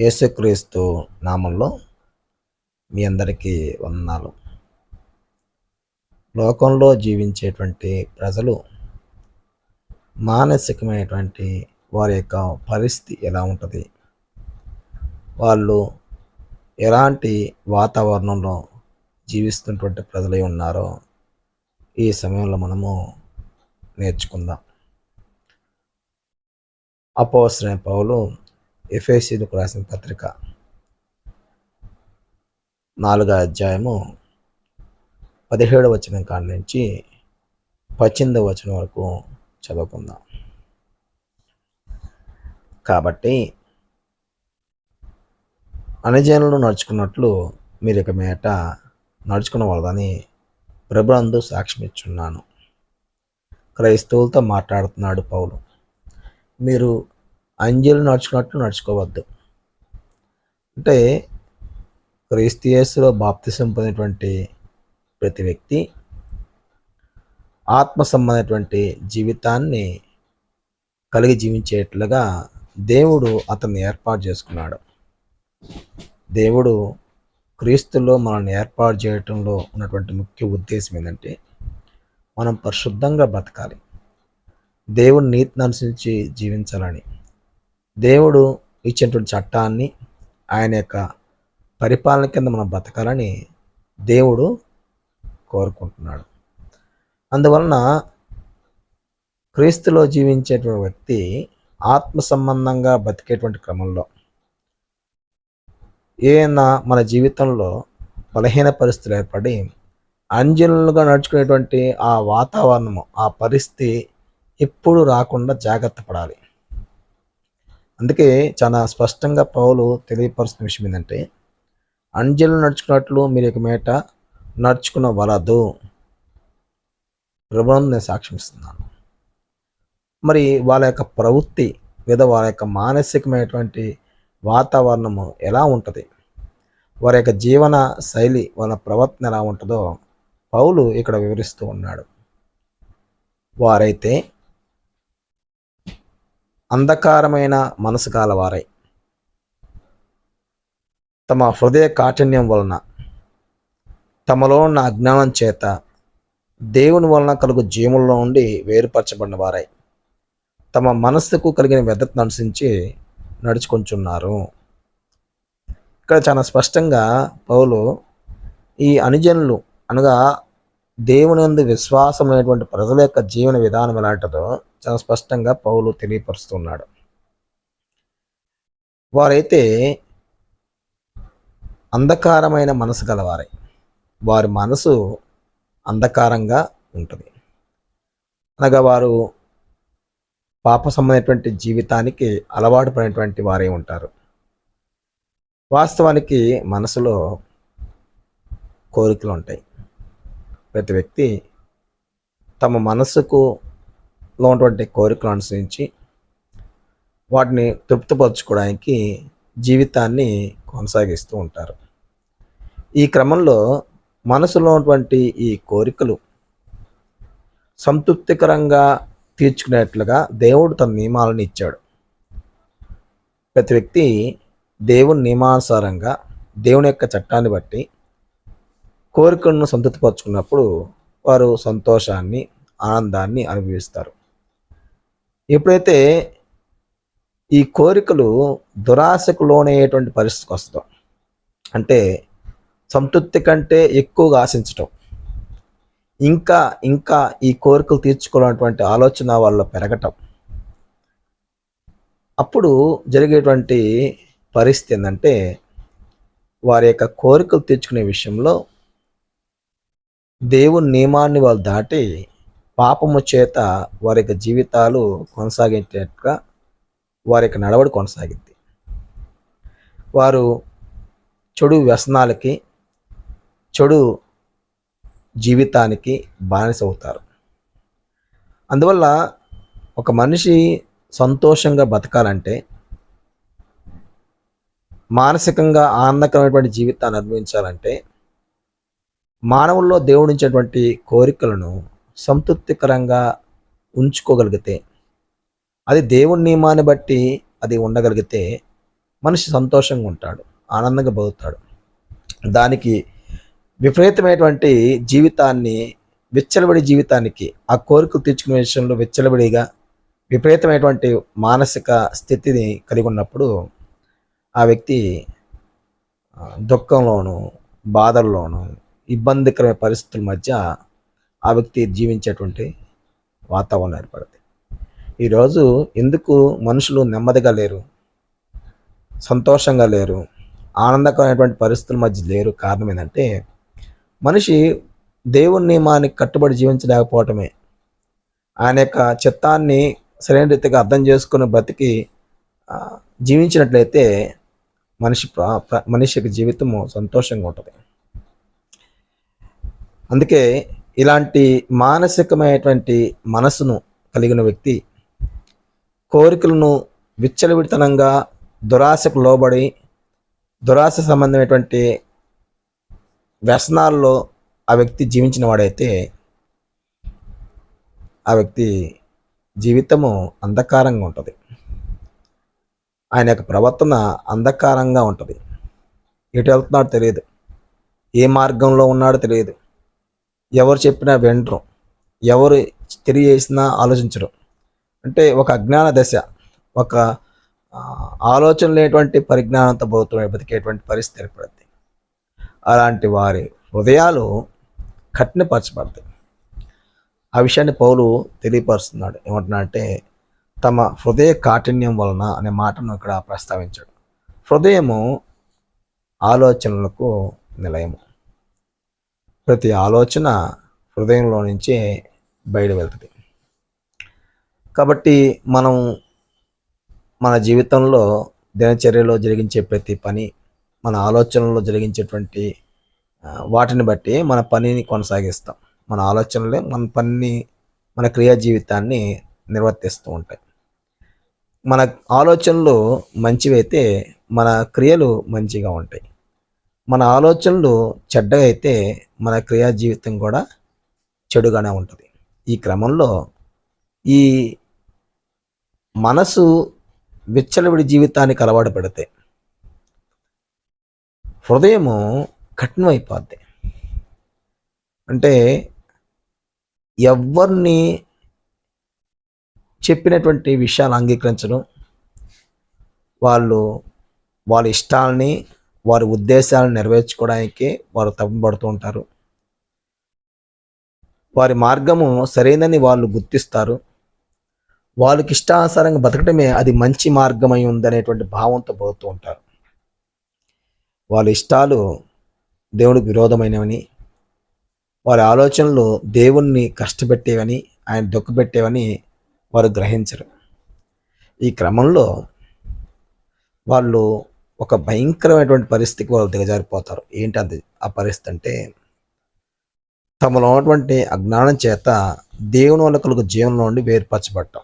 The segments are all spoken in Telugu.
యేసుక్రీస్తు నామంలో మీ అందరికీ వందనాలు. లోకంలో జీవించేటువంటి ప్రజలు మానసికమైనటువంటి వారి యొక్క పరిస్థితి ఎలా ఉంటుంది? వాళ్ళు ఎలాంటి వాతావరణంలో జీవిస్తున్నటువంటి ప్రజలై ఉన్నారో ఈ సమయంలో మనము నేర్చుకుందాం. అపోవసరమైన పౌలు ఎఫ్ఎస్సీలకు రాసిన పత్రిక? నాలుగో అధ్యాయము పదిహేడు వచనం కాడి నుంచి పద్దెనిమిదవ వచనం వరకు చదువుకుందాం. కాబట్టి అనుజనులు నడుచుకున్నట్లు మీరు ఇక మేట నడుచుకున్న వాళ్ళని ప్రభునందు సాక్ష్యం క్రైస్తవులతో మాట్లాడుతున్నాడు పౌలు. మీరు అంజలు నడుచుకున్నట్లు నడుచుకోవద్దు. అంటే క్రైస్తీయస్లో బాప్తిసం పొందినటువంటి ప్రతి వ్యక్తి ఆత్మ సంబంధమైనటువంటి జీవితాన్ని కలిగి జీవించేట్లుగా దేవుడు అతన్ని ఏర్పాటు చేసుకున్నాడు. దేవుడు క్రీస్తులో మనల్ని ఏర్పాటు చేయటంలో ఉన్నటువంటి ముఖ్య ఉద్దేశం ఏంటంటే మనం పరిశుద్ధంగా బ్రతకాలి. దేవుని నీతిని అనుసరించి జీవించాలని. దేవుడు ఇచ్చినటువంటి చట్టాన్ని ఆయన యొక్క పరిపాలన కింద మనం బ్రతకాలని దేవుడు కోరుకుంటున్నాడు. అందువలన క్రీస్తులో జీవించేటువంటి వ్యక్తి ఆత్మ సంబంధంగా బతికేటువంటి క్రమంలో ఏదైనా మన జీవితంలో బలహీన పరిస్థితులు ఏర్పడి అంజనులుగా నడుచుకునేటువంటి ఆ వాతావరణము ఆ పరిస్థితి ఎప్పుడు రాకుండా జాగ్రత్త పడాలి. అందుకే చాలా స్పష్టంగా పౌలు తెలియపరుస్తున్న విషయం ఏంటంటే అంజలు నడుచుకున్నట్లు మీరు ఇక మేట నడుచుకున్న వలదు ప్రభుత్వం నేను సాక్ష్యం మరి వాళ్ళ యొక్క ప్రవృత్తి లేదా వాళ్ళ యొక్క మానసికమైనటువంటి వాతావరణము ఎలా ఉంటుంది? వారి యొక్క జీవన శైలి వాళ్ళ ప్రవర్తన ఎలా ఉంటుందో పౌలు ఇక్కడ వివరిస్తూ ఉన్నాడు. వారైతే అంధకారమైన మనసు గలవారై. తమ హృదయ కాఠిన్యం వలన తమలో ఉన్న అజ్ఞానం చేత దేవుని వలన కలుగు జీవుల్లో నుండి వేరుపరచబడిన వారై. తమ మనస్సుకు కలిగిన వ్యర్థత అనుసరించి నడుచుకుంటున్నారు ఇక్కడ చాలా స్పష్టంగా పౌలు ఈ అనుజనులు అనగా దేవుని యందు విశ్వాసమైనటువంటి ప్రజల యొక్క జీవన విధానం ఎలాంటిదో చాలా స్పష్టంగా పౌలు తెలియపరుస్తున్నాడు. వారైతే అంధకారమైన మనసు గలవారే. వారి మనసు అంధకారంగా ఉంటుంది. అనగా వారు పాప సంబంధమైనటువంటి జీవితానికి అలవాటు పడినటువంటి వారే ఉంటారు. వాస్తవానికి మనసులో కోరికలు ఉంటాయి. ప్రతి వ్యక్తి తమ మనసుకు లో ఉన్నటువంటి కోరికలు అనుసరించి వాటిని తృప్తిపరచుకోవడానికి జీవితాన్ని కొనసాగిస్తూ ఉంటారు. ఈ క్రమంలో మనసులో ఉన్నటువంటి ఈ కోరికలు సంతృప్తికరంగా తీర్చుకునేట్లుగా దేవుడు తన నియమాలను ఇచ్చాడు. ప్రతి వ్యక్తి దేవుని నియమానుసారంగా దేవుని యొక్క చట్టాన్ని బట్టి కోరికలను సంతృప్తిపరచుకున్నప్పుడు వారు సంతోషాన్ని ఆనందాన్ని అనుభవిస్తారు. ఎప్పుడైతే ఈ కోరికలు దురాశకు లోనయ్యేటువంటి పరిస్థితికి వస్తాం. అంటే సంతృప్తి కంటే ఎక్కువగా ఆశించటం. ఇంకా ఇంకా ఈ కోరికలు తీర్చుకోవాలన్నటువంటి ఆలోచన వాళ్ళ పెరగటం. అప్పుడు జరిగేటువంటి పరిస్థితి ఏంటంటే వారి యొక్క కోరికలు తీర్చుకునే విషయంలో దేవుని నియమాన్ని వాళ్ళు దాటి పాపము చేత వారి యొక్క జీవితాలు కొనసాగేటట్టుగా వారి యొక్క నడవడి కొనసాగింది. వారు చెడు వ్యసనాలకి చెడు జీవితానికి బానిస అవుతారు అందువల్ల ఒక మనిషి సంతోషంగా బతకాలంటే మానసికంగా ఆనందకరమైనటువంటి జీవితాన్ని అనుభవించాలంటే మానవుల్లో దేవుడించేటువంటి కోరికలను సంతృప్తికరంగా ఉంచుకోగలిగితే అది దేవుని నియమాన్ని బట్టి అది ఉండగలిగితే మనిషి సంతోషంగా ఉంటాడు ఆనందంగా బతుకుతాడు. దానికి విపరీతమైనటువంటి జీవితాన్ని విచ్చలబడి జీవితానికి ఆ కోరికలు తీర్చుకునే విషయంలో విచ్చలబడిగా విపరీతమైనటువంటి మానసిక స్థితిని కలిగి ఉన్నప్పుడు ఆ వ్యక్తి దుఃఖంలోను బాధల్లోను ఇబ్బందికరమైన పరిస్థితుల మధ్య ఆ వ్యక్తి జీవించేటువంటి వాతావరణం ఏర్పడుతుంది ఈరోజు ఎందుకు మనుషులు నెమ్మదిగా లేరు? సంతోషంగా లేరు? ఆనందకరమైనటువంటి పరిస్థితుల మధ్య లేరు కారణం ఏంటంటే మనిషి దేవుని నియమానికి కట్టుబడి జీవించలేకపోవటమే. ఆయన యొక్క చిత్తాన్ని సరైన రీతిగా అర్థం చేసుకుని బ్రతికి జీవించినట్లయితే మనిషి ప్ర- ప్ర- మనిషి యొక్క జీవితము సంతోషంగా ఉంటుంది. అందుకే ఇలాంటి మానసికమైనటువంటి మనసును కలిగిన వ్యక్తి కోరికలను విచ్చలవిడితనంగా దురాశకు లోబడి దురాశ సంబంధమైనటువంటి వ్యసనాల్లో ఆ వ్యక్తి జీవించిన వాడైతే ఆ వ్యక్తి జీవితము అంధకారంగా ఉంటుంది. ఆయన యొక్క ప్రవర్తన అంధకారంగా ఉంటుంది. ఎటు వెళ్తున్నాడో తెలియదు. ఏ మార్గంలో ఉన్నాడో తెలియదు. ఎవరు చెప్పినా వినరు. ఎవరు తెలియజేసినా ఆలోచించరు. అంటే ఒక అజ్ఞాన దశ ఒక ఆలోచన లేనటువంటి పరిజ్ఞానంతో ప్రభుత్వం బతికేటువంటి పరిస్థితి ఏర్పడుతుంది అలాంటి వారి హృదయాలు కఠినపరచబడతాయి. ఆ విషయాన్ని పౌలు తెలియపరుస్తున్నాడు. ఏమంటున్నాడంటే తమ హృదయ కాఠిన్యం వలన అనే మాటను ఇక్కడ ప్రస్తావించాడు. హృదయము ఆలోచనలకు నిలయము. ప్రతి ఆలోచన హృదయంలో నుంచే బయట వెళ్తుంది. కాబట్టి మనం మన జీవితంలో దినచర్యలో జరిగించే ప్రతి పని మన ఆలోచనలో జరిగించేటువంటి వాటిని బట్టి మన పనిని కొనసాగిస్తాం. మన ఆలోచనలే మన పనిని మన క్రియా జీవితాన్ని నిర్వర్తిస్తూ ఉంటాయి. మన ఆలోచనలు మంచివైతే మన క్రియలు మంచిగా ఉంటాయి. మన ఆలోచనలు చెడ్డగా అయితే మన క్రియా జీవితం కూడా చెడుగానే ఉంటుంది. ఈ క్రమంలో ఈ మనసు విచ్చలవిడి జీవితానికి అలవాటు పెడితే హృదయము కఠినమైపోద్ది. అంటే ఎవరిని చెప్పినటువంటి విషయాలు అంగీకరించడం వాళ్ళు వాళ్ళ ఇష్టాలని వారి ఉద్దేశాలను నెరవేర్చుకోవడానికి వారు తప్పబడుతూ ఉంటారు వారి మార్గము సరైనదని వాళ్ళు గుర్తిస్తారు. వాళ్ళకి ఇష్టానుసారంగా బతకటమే అది మంచి మార్గమై ఉందనేటువంటి భావంతో పోతూ ఉంటారు. వాళ్ళ ఇష్టాలు దేవుడికి విరోధమైనవని వారి ఆలోచనలు దేవుణ్ణి కష్టపెట్టేవని ఆయన దుఃఖపెట్టేవని వారు గ్రహించరు. ఈ క్రమంలో వాళ్ళు ఒక భయంకరమైనటువంటి పరిస్థితికి వాళ్ళు దిగజారిపోతారు. ఏంటి అది? ఆ పరిస్థితి అంటే తమలో ఉన్నటువంటి అజ్ఞానం చేత దేవుని వల్ల కలుగు జీవనంలో నుండి వేరుపరచబడటం.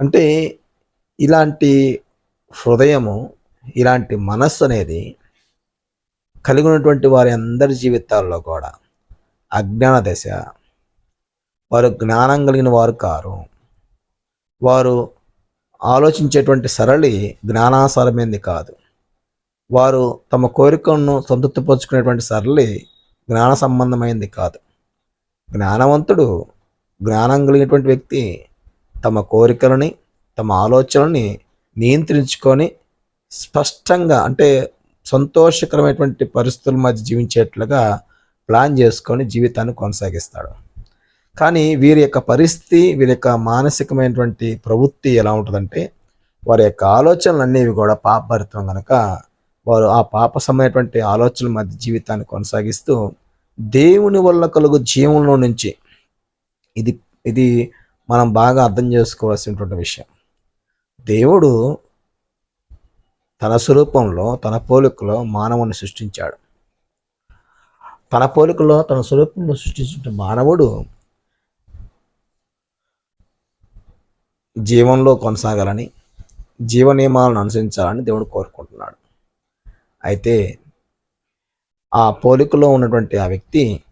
అంటే ఇలాంటి హృదయము ఇలాంటి మనస్సు అనేది కలిగి ఉన్నటువంటి వారి అందరి జీవితాల్లో కూడా అజ్ఞాన దశ వారు జ్ఞానం కలిగిన వారు కారు వారు ఆలోచించేటువంటి సరళి జ్ఞానాసారమైంది కాదు. వారు తమ కోరికలను సంతృప్తిపరుచుకునేటువంటి సరళి జ్ఞాన సంబంధమైంది కాదు. జ్ఞానవంతుడు జ్ఞానం కలిగినటువంటి వ్యక్తి తమ కోరికలని తమ ఆలోచనల్ని నియంత్రించుకొని స్పష్టంగా అంటే సంతోషకరమైనటువంటి పరిస్థితుల మధ్య జీవించేట్లుగా ప్లాన్ చేసుకొని జీవితాన్ని కొనసాగిస్తాడు. కానీ వీరి యొక్క పరిస్థితి వీరి యొక్క మానసికమైనటువంటి ప్రవృత్తి ఎలా ఉంటుందంటే వారి యొక్క ఆలోచనలు అనేవి కూడా పాపభరితం కనుక వారు ఆ పాప సమయటువంటి ఆలోచనల మధ్య జీవితాన్ని కొనసాగిస్తూ దేవుని వల్ల కలుగు జీవంలో నుంచి ఇది ఇది మనం బాగా అర్థం చేసుకోవాల్సినటువంటి విషయం. దేవుడు తన స్వరూపంలో తన పోలికలో మానవుని సృష్టించాడు. తన పోలికలో తన స్వరూపంలో సృష్టించిన మానవుడు జీవంలో కొనసాగాలని జీవ నియమాలను అనుసరించాలని దేవుడు కోరుకుంటున్నాడు. అయితే ఆ పోలికలో ఉన్నటువంటి ఆ వ్యక్తి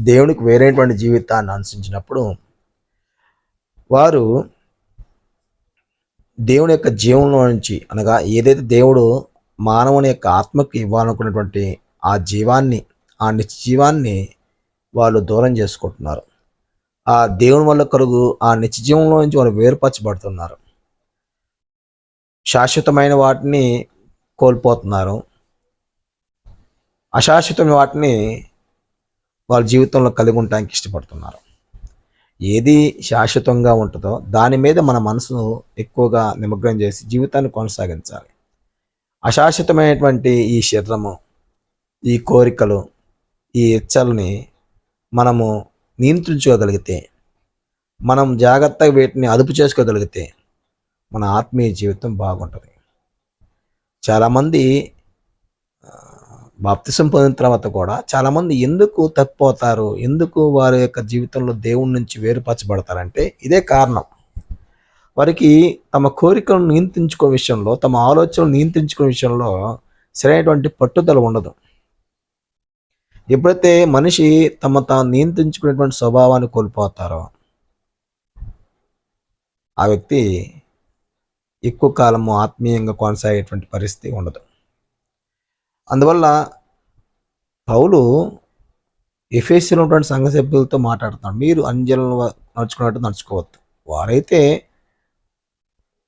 దేవునికి వేరేటువంటి జీవితాన్ని అనుసరించినప్పుడు వారు దేవుని యొక్క జీవంలో నుంచి అనగా ఏదైతే దేవుడు మానవుని యొక్క ఆత్మకి ఇవ్వాలనుకున్నటువంటి ఆ జీవాన్ని ఆ నిత్య జీవాన్ని వాళ్ళు దూరం చేసుకుంటున్నారు. ఆ దేవుని వల్ల కలుగు ఆ నిత్యజీవంలో నుంచి వాళ్ళు వేరుపరచబడుతున్నారు. శాశ్వతమైన వాటిని కోల్పోతున్నారు. అశాశ్వతమైన వాటిని వాళ్ళ జీవితంలో కలిగి ఉండడానికి ఇష్టపడుతున్నారు. ఏది శాశ్వతంగా ఉంటుందో దాని మీద మన మనసును ఎక్కువగా నిమగ్నం చేసి జీవితాన్ని కొనసాగించాలి. అశాశ్వతమైనటువంటి ఈ శరీరము ఈ కోరికలు ఈ ఇచ్చల్ని మనము నియంత్రించుకోగలిగితే మనం జాగ్రత్తగా వీటిని అదుపు చేసుకోగలిగితే మన ఆత్మీయ జీవితం బాగుంటుంది. చాలామంది బాప్తిసం పొందిన తర్వాత కూడా చాలామంది ఎందుకు తప్పిపోతారు? ఎందుకు వారి యొక్క జీవితంలో దేవుడి నుంచి వేరుపరచబడతారంటే ఇదే కారణం. వారికి తమ కోరికలను నియంత్రించుకునే విషయంలో తమ ఆలోచనలు నియంత్రించుకునే విషయంలో సరైనటువంటి పట్టుదల ఉండదు. ఎప్పుడైతే మనిషి తమ తాను నియంత్రించుకునేటువంటి స్వభావాన్ని కోల్పోతారో ఆ వ్యక్తి ఎక్కువ కాలము ఆత్మీయంగా కొనసాగేటువంటి పరిస్థితి ఉండదు. అందువల్ల పౌలు ఎఫ్ఎస్సీలో ఉన్నటువంటి సంఘ సభ్యులతో మాట్లాడుతున్నాడు. మీరు అంజలను నడుచుకున్నట్టు నడుచుకోవద్దు. వారైతే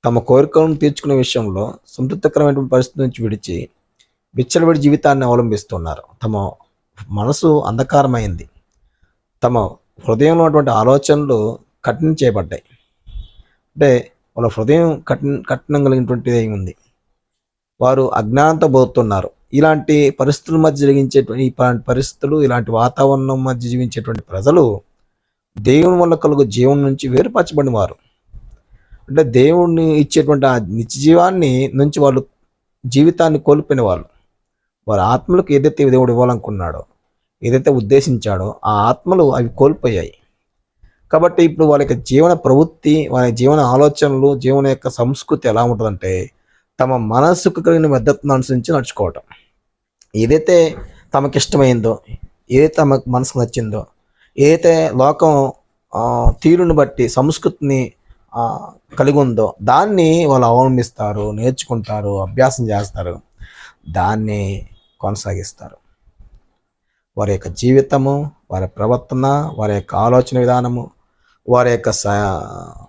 తమ కోరికలను తీర్చుకునే విషయంలో సంతృప్తికరమైనటువంటి పరిస్థితి నుంచి విడిచి విచ్చలవిడి జీవితాన్ని అవలంబిస్తున్నారు. తమ మనసు అంధకారమైంది. తమ హృదయంలో ఉన్నటువంటి ఆలోచనలు కఠినం చేయబడ్డాయి. అంటే వాళ్ళ హృదయం కఠిన కఠినం కలిగినటువంటిది అయి ఉంది? వారు అజ్ఞానంతో బోతున్నారు ఇలాంటి పరిస్థితుల మధ్య జరిగించేటువంటి ఇలాంటి పరిస్థితులు ఇలాంటి వాతావరణం మధ్య జీవించేటువంటి ప్రజలు దేవుని వల్ల కలుగు జీవం నుంచి వేరుపరచబడిన వారు అంటే దేవుణ్ణి ఇచ్చేటువంటి ఆ నిత్య జీవాన్ని నుంచి వాళ్ళు జీవితాన్ని కోల్పోయిన వాళ్ళు. వారి ఆత్మలకు ఏదైతే దేవుడు ఇవ్వాలనుకున్నాడో ఏదైతే ఉద్దేశించాడో ఆ ఆత్మలు అవి కోల్పోయాయి. కాబట్టి ఇప్పుడు వాళ్ళ యొక్క జీవన ప్రవృత్తి వాళ్ళ జీవన ఆలోచనలు జీవన యొక్క సంస్కృతి ఎలా ఉంటుందంటే తమ మనస్సుకు కలిగిన మద్దతును అనుసరించి నడుచుకోవటం. ఏదైతే తమకిష్టమైందో ఏదైతే తమకు మనసుకు నచ్చిందో ఏదైతే లోకం తీరును తీరుని బట్టి సంస్కృతిని కలిగి ఉందో దాన్ని వాళ్ళు అవలంబిస్తారు నేర్చుకుంటారు అభ్యాసం చేస్తారు. దాన్ని కొనసాగిస్తారు. వారి యొక్క జీవితము వారి ప్రవర్తన వారి యొక్క ఆలోచన విధానము వారి యొక్క సృహంతా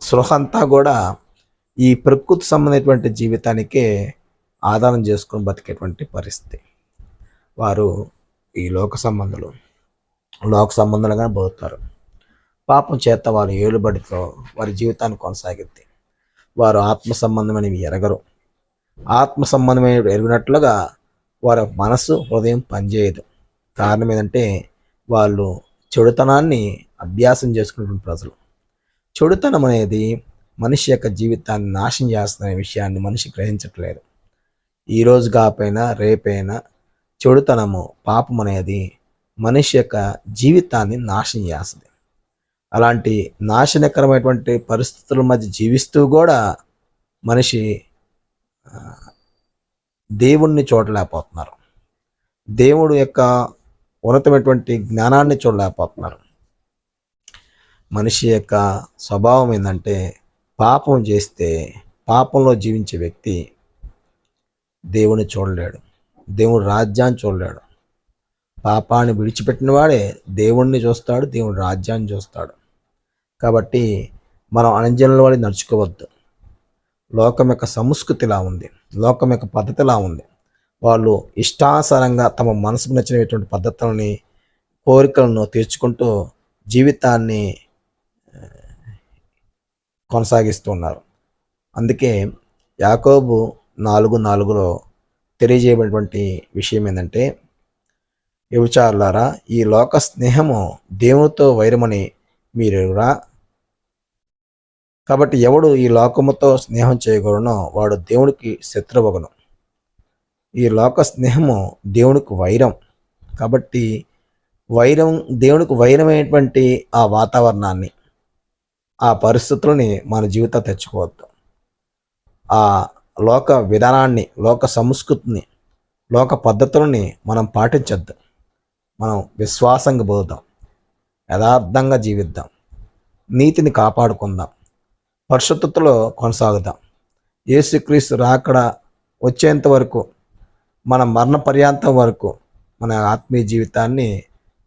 సృహ అంతా కూడా ఈ ప్రకృతి సంబంధించినటువంటి జీవితానికే ఆధారం చేసుకొని బతికేటువంటి పరిస్థితి. వారు ఈ లోక సంబంధులు లోక సంబంధాలుగా బతుకుతారు. పాపం చేత వారు ఏలుబడితో వారి జీవితాన్ని కొనసాగిద్ది వారు ఆత్మ సంబంధమైనవి ఎరగరు. ఆత్మ సంబంధమైన ఎరిగినట్లుగా వారి మనసు హృదయం పనిచేయదు. కారణం ఏంటంటే వాళ్ళు చెడుతనాన్ని అభ్యాసం చేసుకున్నటువంటి ప్రజలు. చెడుతనం అనేది మనిషి యొక్క జీవితాన్ని నాశనం చేస్తున్న విషయాన్ని మనిషి గ్రహించట్లేదు. ఈ రోజు రేపైనా చెడుతనము పాపం అనేది మనిషి యొక్క జీవితాన్ని నాశనం చేస్తుంది. అలాంటి నాశనకరమైనటువంటి పరిస్థితుల మధ్య జీవిస్తూ కూడా మనిషి దేవుణ్ణి చూడలేకపోతున్నారు. దేవుడు యొక్క ఉన్నతమైనటువంటి జ్ఞానాన్ని చూడలేకపోతున్నారు. మనిషి యొక్క స్వభావం ఏంటంటే పాపం చేస్తే పాపంలో జీవించే వ్యక్తి దేవుని చూడలేడు. దేవుడు రాజ్యాన్ని చూడలేడు. పాపాన్ని విడిచిపెట్టిన వాడే దేవుణ్ణి చూస్తాడు దేవుడు రాజ్యాన్ని చూస్తాడు. కాబట్టి మనం అనంజనుల వాడి నడుచుకోవద్దు. లోకం యొక్క సంస్కృతిలా ఉంది లోకం యొక్క పద్ధతిలా ఉంది. వాళ్ళు ఇష్టానుసారంగా తమ మనసుకు నచ్చినటువంటి పద్ధతులని కోరికలను తీర్చుకుంటూ జీవితాన్ని కొనసాగిస్తున్నారు అందుకే యాకోబు నాలుగు నాలుగులో తెలియజేయబడినటువంటి విషయం ఏంటంటే యువచారులారా ఈ లోక స్నేహము దేవునితో వైరమని మీరురా కాబట్టి ఎవడు ఈ లోకముతో స్నేహం చేయగలనో వాడు దేవునికి శత్రువగును. ఈ లోక స్నేహము దేవునికి వైరం. కాబట్టి వైరం దేవునికి వైరమైనటువంటి ఆ వాతావరణాన్ని ఆ పరిస్థితులని మన జీవితం తెచ్చుకోవద్దు. ఆ లోక విధానాన్ని లోక సంస్కృతిని లోక పద్ధతులని మనం పాటించద్దు. మనం విశ్వాసంగా పోదాం యథార్థంగా జీవిద్దాం. నీతిని కాపాడుకుందాం. పరిశుద్ధతలో కొనసాగుదాం. యేసుక్రీస్తు రాకడ వచ్చేంత వరకు మన మరణ పర్యాంతం వరకు మన ఆత్మీయ జీవితాన్ని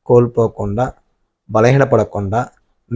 కోల్పోకుండా బలహీనపడకుండా